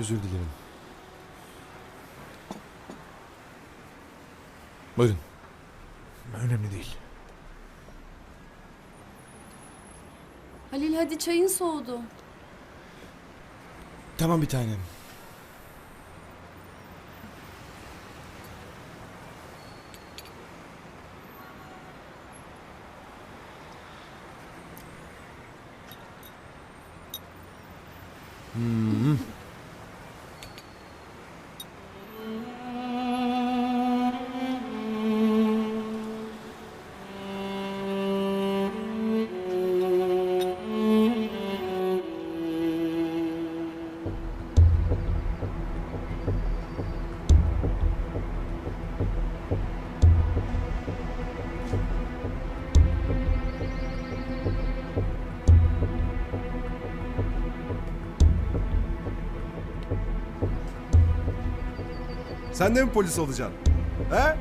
Özür dilerim. Buyurun. Önemli değil. Halil hadi çayın soğudu. Tamam bir tanem. Hmm. Sen de mi polis olacaksın? He?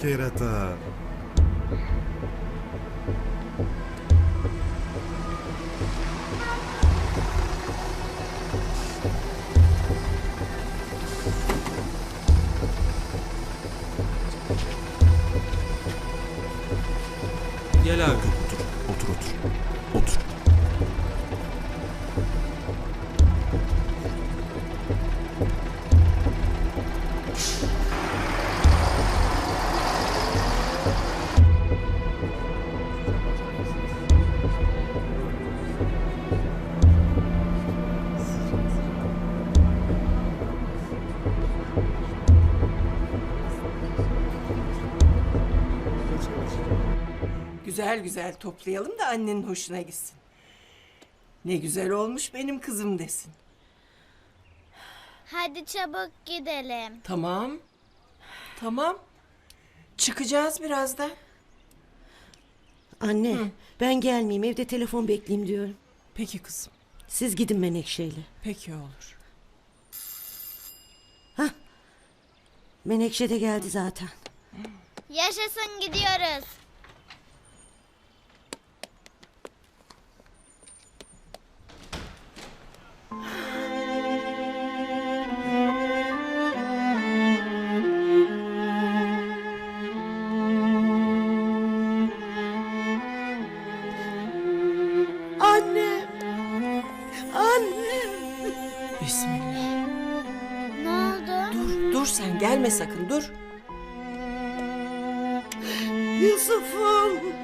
Kerata. Gel abi. Otur otur. Otur. Güzel güzel toplayalım da annenin hoşuna gitsin. Ne güzel olmuş benim kızım desin. Hadi çabuk gidelim. Tamam. Tamam. Çıkacağız birazdan. Anne, ben gelmeyeyim evde telefon bekleyeyim diyorum. Peki kızım. Siz gidin Menekşe'yle. Peki olur. Menekşe de geldi zaten. Yaşasın gidiyoruz. Dur, sen gelme sakın dur. Yusuf'um!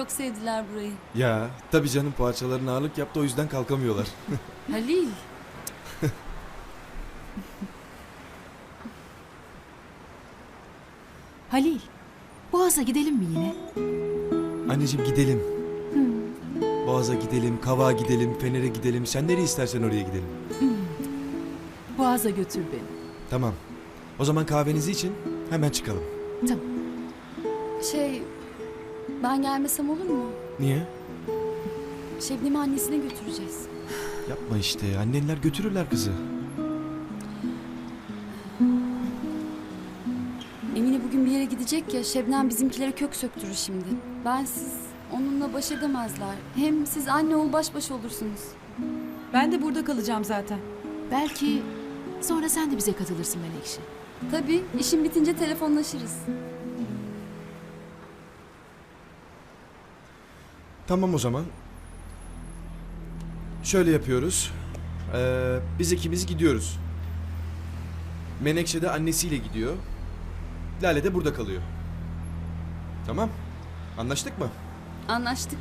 Çok sevdiler burayı. Ya tabii canım poğaçaların ağırlık yaptı o yüzden kalkamıyorlar. Halil. Halil, Boğaz'a gidelim mi yine? Anneciğim gidelim. Boğaz'a gidelim, Kavağa gidelim, Fener'e gidelim. Sen nereye istersen oraya gidelim. Boğaz'a götür beni. Tamam. O zaman kahvenizi için hemen çıkalım. Tamam. Şey ben gelmesem olur mu? Niye? Şebnem'i annesine götüreceğiz. Yapma işte. Annenler götürürler kızı. Emine bugün bir yere gidecek ya Şebnem bizimkilere kök söktürür şimdi. Ben siz onunla baş edemezler. Hem siz anne ol baş başa olursunuz. Ben de burada kalacağım zaten. Belki sonra sen de bize katılırsın Menekşe. Tabii işin bitince telefonlaşırız. Tamam o zaman. Şöyle yapıyoruz. Ee, biz ikimiz gidiyoruz. Menekşe de annesiyle gidiyor. Lale de burada kalıyor. Tamam. Anlaştık mı? Anlaştık.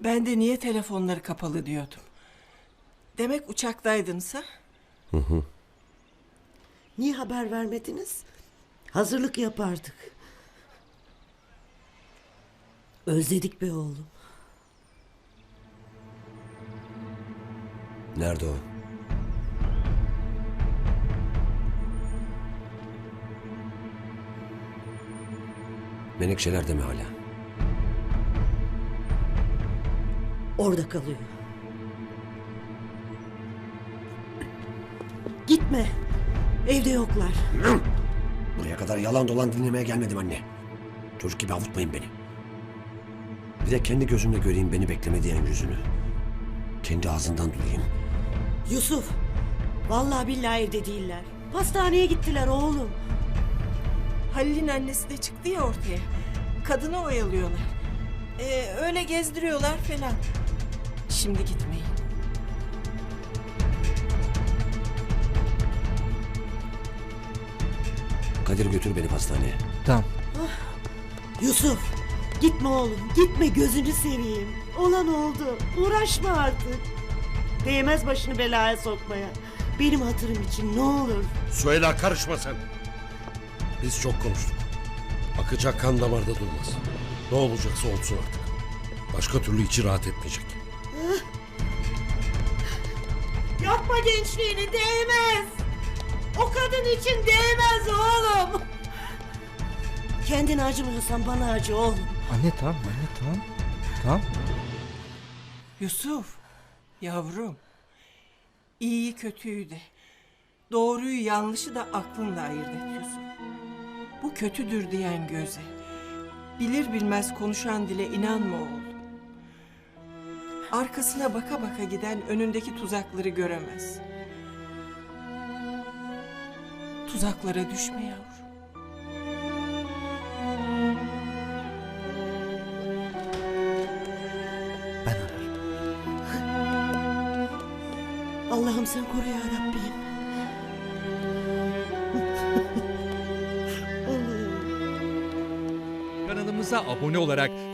Ben de niye telefonları kapalı diyordum. Demek uçaktaydınız ha? Niye haber vermediniz? Hazırlık yapardık. Özledik be oğlum. Nerede o? Menekşeler de mi hala? Orada kalıyor. Gitme. Evde yoklar. Buraya kadar yalan dolan dinlemeye gelmedim anne. Çocuk gibi avutmayın beni. Bir de kendi gözümle göreyim beni bekleme diyen yüzünü. Kendi ağzından duyayım. Yusuf. Vallahi billahi evde değiller. Pastaneye gittiler oğlum. Halil'in annesi de çıktı ya ortaya. Kadını oyalıyorlar. Ee, öyle gezdiriyorlar falan. Şimdi gitmeyin. Kadir götür beni pastaneye. Tamam. Yusuf. Gitme oğlum. Gitme gözünü seveyim. Olan oldu. Uğraşma artık. Değmez başını belaya sokmaya. Benim hatırım için ne olur. Süheyla karışma sen. Biz çok konuştuk. Akacak kan damarda durmaz. Ne olacaksa olsun artık. Başka türlü içi rahat etmeyecek. Yapma gençliğini değmez. O kadın için değmez oğlum. Kendine acımıyorsan bana acı oğlum. Anne tamam anne tamam. Tamam. Yusuf, yavrum. İyiyi kötüyü de, doğruyu yanlışı da aklınla ayırt et Yusuf. Bu kötüdür diyen göze, bilir bilmez konuşan dile inanma oğlum. Arkasına baka baka giden önündeki tuzakları göremez. Tuzaklara düşme yavrum. Ben ararım. Allah'ım sen koru ya Rabbim. Kanalımıza abone olarak